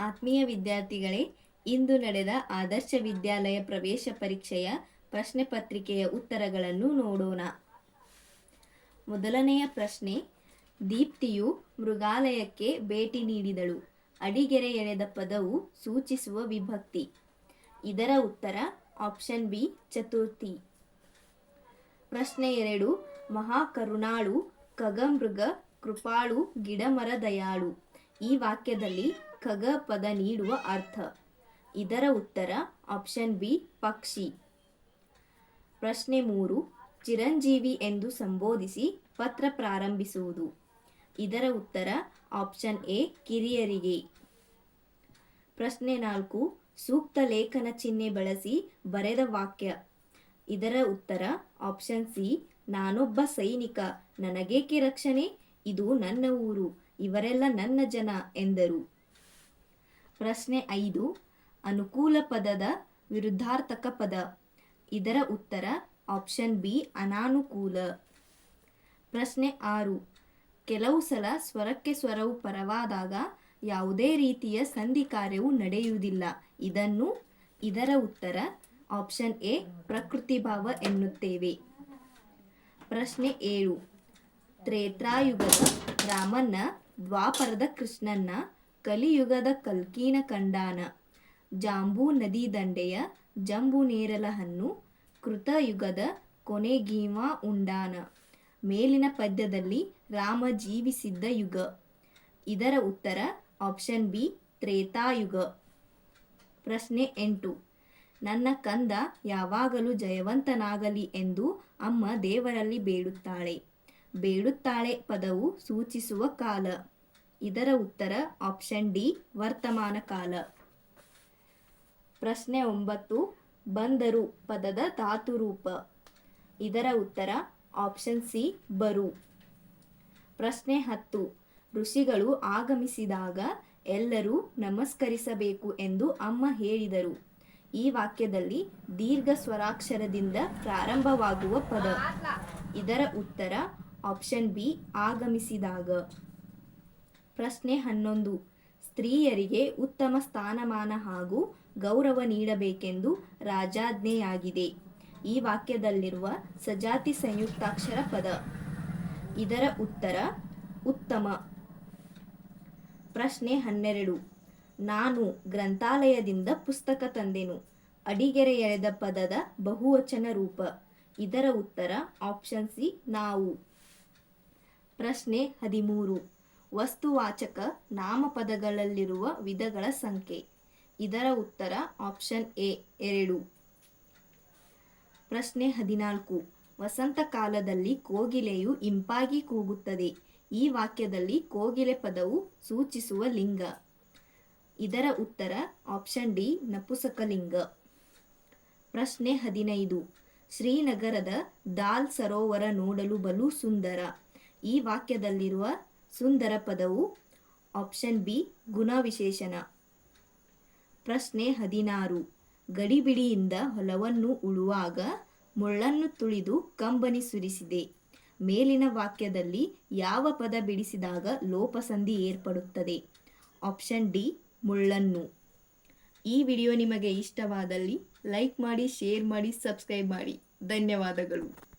ಆತ್ಮೀಯ ವಿದ್ಯಾರ್ಥಿಗಳೇ, ಇಂದು ನಡೆದ ಆದರ್ಶ ವಿದ್ಯಾಲಯ ಪ್ರವೇಶ ಪರೀಕ್ಷೆಯ ಪ್ರಶ್ನೆ ಪತ್ರಿಕೆಯ ಉತ್ತರಗಳನ್ನು ನೋಡೋಣ. ಮೊದಲನೆಯ ಪ್ರಶ್ನೆ, ದೀಪ್ತಿಯು ಮೃಗಾಲಯಕ್ಕೆ ಭೇಟಿ ನೀಡಿದಳು. ಅಡಿಗೆರೆ ಎಳೆದ ಪದವು ಸೂಚಿಸುವ ವಿಭಕ್ತಿ. ಇದರ ಉತ್ತರ, ಆಪ್ಷನ್ ಬಿ, ಚತುರ್ಥಿ. ಪ್ರಶ್ನೆ ಎರಡು, ಮಹಾಕರುಣಾಳು, ಕಗಮೃಗ, ಕೃಪಾಳು, ಗಿಡಮರ ದಯಾಳು. ಈ ವಾಕ್ಯದಲ್ಲಿ ಖಗ ಪದ ನೀಡುವ ಅರ್ಥ. ಇದರ ಉತ್ತರ ಆಪ್ಷನ್ ಬಿ ಪಕ್ಷಿ. ಪ್ರಶ್ನೆ ಮೂರು, ಚಿರಂಜೀವಿ ಎಂದು ಸಂಬೋಧಿಸಿ ಪತ್ರ ಪ್ರಾರಂಭಿಸುವುದು. ಇದರ ಉತ್ತರ ಆಪ್ಷನ್ ಎ ಕಿರಿಯರಿಗೆ. ಪ್ರಶ್ನೆ ನಾಲ್ಕು, ಸೂಕ್ತ ಲೇಖನ ಚಿಹ್ನೆ ಬಳಸಿ ಬರೆದ ವಾಕ್ಯ. ಇದರ ಉತ್ತರ ಆಪ್ಷನ್ ಸಿ ನಾನೊಬ್ಬ ಸೈನಿಕ, ನನಗೇಕೆ ರಕ್ಷಣೆ? ಇದು ನನ್ನ ಊರು, ಇವರೆಲ್ಲ ನನ್ನ ಜನ, ಎಂದರು. ಪ್ರಶ್ನೆ ಐದು, ಅನುಕೂಲ ಪದದ ವಿರುದ್ಧಾರ್ಥಕ ಪದ. ಇದರ ಉತ್ತರ ಆಪ್ಷನ್ ಬಿ, ಅನಾನುಕೂಲ. ಪ್ರಶ್ನೆ ಆರು, ಕೆಲವು ಸಲ ಸ್ವರಕ್ಕೆ ಸ್ವರವು ಪರವಾದಾಗ ಯಾವುದೇ ರೀತಿಯ ಸಂಧಿ ಕಾರ್ಯವು ನಡೆಯುವುದಿಲ್ಲ. ಇದನ್ನು, ಇದರ ಉತ್ತರ ಆಪ್ಷನ್ ಎ, ಪ್ರಕೃತಿ ಭಾವ ಎನ್ನುತ್ತೇವೆ. ಪ್ರಶ್ನೆ ಏಳು, ತ್ರೇತ್ರಾಯುಗದ ರಾಮನ್ನ, ದ್ವಾಪರದ ಕೃಷ್ಣನ್ನ ಕಲಿಯುಗದ ಕಲ್ಕೀನ ಕಂಡಾನ. ಜಾಂಬೂ ನದಿ ದಂಡೆಯ ಜಂಬು ನೇರಲಹನ್ನು ಕೃತಯುಗದ ಕೊನೆಗೀಮಾ ಉಂಡಾನ. ಮೇಲಿನ ಪದ್ಯದಲ್ಲಿ ರಾಮ ಜೀವಿಸಿದ್ದ ಯುಗ. ಇದರ ಉತ್ತರ ಆಪ್ಷನ್ ಬಿ, ತ್ರೇತಾಯುಗ. ಪ್ರಶ್ನೆ ಎಂಟು. ನನ್ನ ಕಂದ ಯಾವಾಗಲೂ ಜಯವಂತನಾಗಲಿ ಎಂದು ಅಮ್ಮ ದೇವರಲ್ಲಿ ಬೇಡುತ್ತಾಳೆ. ಬೇಡುತ್ತಾಳೆ ಪದವು ಸೂಚಿಸುವ ಕಾಲ. ಇದರ ಉತ್ತರ ಆಪ್ಷನ್ ಡಿ ವರ್ತಮಾನ ಕಾಲ. ಪ್ರಶ್ನೆ ಒಂಬತ್ತು, ಬಂದರು ಪದದ ಧಾತುರೂಪ ಇದರ ಉತ್ತರ ಆಪ್ಷನ್ ಸಿ ಬರು. ಪ್ರಶ್ನೆ ಹತ್ತು, ಋಷಿಗಳು ಆಗಮಿಸಿದಾಗ ಎಲ್ಲರೂ ನಮಸ್ಕರಿಸಬೇಕು ಎಂದು ಅಮ್ಮ ಹೇಳಿದರು. ಈ ವಾಕ್ಯದಲ್ಲಿ ದೀರ್ಘ ಸ್ವರಾಕ್ಷರದಿಂದ ಪ್ರಾರಂಭವಾಗುವ ಪದ. ಇದರ ಉತ್ತರ ಆಪ್ಷನ್ ಬಿ ಆಗಮಿಸಿದಾಗ. ಪ್ರಶ್ನೆ ಹನ್ನೊಂದು. ಸ್ತ್ರೀಯರಿಗೆ ಉತ್ತಮ ಸ್ಥಾನಮಾನ ಹಾಗೂ ಗೌರವ ನೀಡಬೇಕೆಂದು ರಾಜಾಜ್ಞೆಯಾಗಿದೆ. ಈ ವಾಕ್ಯದಲ್ಲಿರುವ ಸಜಾತಿ ಸಂಯುಕ್ತಾಕ್ಷರ ಪದ. ಇದರ ಉತ್ತರ, ಉತ್ತಮ. ಪ್ರಶ್ನೆ ಹನ್ನೆರಡು. ನಾನು ಗ್ರಂಥಾಲಯದಿಂದ ಪುಸ್ತಕ ತಂದೆನು. ಅಡಿಗೆರೆ ಎಳೆದ ಪದದ ಬಹುವಚನ ರೂಪ. ಇದರ ಉತ್ತರ, ಆಪ್ಷನ್ ಸಿ, ನಾವು. ಪ್ರಶ್ನೆ ಹದಿಮೂರು. ವಸ್ತುವಾಚಕ ನಾಮಪದಗಳಲ್ಲಿರುವ ವಿಧಗಳ ಸಂಖ್ಯೆ. ಇದರ ಉತ್ತರ ಆಪ್ಷನ್ ಎ, ಎರಡು. ಪ್ರಶ್ನೆ ಹದಿನಾಲ್ಕು. ವಸಂತ ಕಾಲದಲ್ಲಿ ಕೋಗಿಲೆಯು ಇಂಪಾಗಿ ಕೂಗುತ್ತದೆ. ಈ ವಾಕ್ಯದಲ್ಲಿ ಕೋಗಿಲೆ ಪದವು ಸೂಚಿಸುವ ಲಿಂಗ. ಇದರ ಉತ್ತರ ಆಪ್ಷನ್ ಡಿ, ನಪುಸಕಲಿಂಗ. ಪ್ರಶ್ನೆ ಹದಿನೈದು. ಶ್ರೀನಗರದ ದಾಲ್ ಸರೋವರ ನೋಡಲು ಬಲು ಸುಂದರ. ಈ ವಾಕ್ಯದಲ್ಲಿರುವ ಸುಂದರ ಪದವು ಆಪ್ಷನ್ ಬಿ ಗುಣವಿಶೇಷಣ ಪ್ರಶ್ನೆ ಹದಿನಾರು. ಗಡಿಬಿಡಿಯಿಂದ ಹೊಲವನ್ನು ಉಳುವಾಗ ಮುಳ್ಳನ್ನು ತುಳಿದು ಕಂಬನಿ ಸುರಿಸಿದೆ. ಮೇಲಿನ ವಾಕ್ಯದಲ್ಲಿ ಯಾವ ಪದ ಬಿಡಿಸಿದಾಗ ಲೋಪಸಂಧಿ ಏರ್ಪಡುತ್ತದೆ? Option D, ಮುಳ್ಳನ್ನು. ಈ ವಿಡಿಯೋ ನಿಮಗೆ ಇಷ್ಟವಾದಲ್ಲಿ ಲೈಕ್ ಮಾಡಿ, ಶೇರ್ ಮಾಡಿ, ಸಬ್ಸ್ಕ್ರೈಬ್ ಮಾಡಿ. ಧನ್ಯವಾದಗಳು.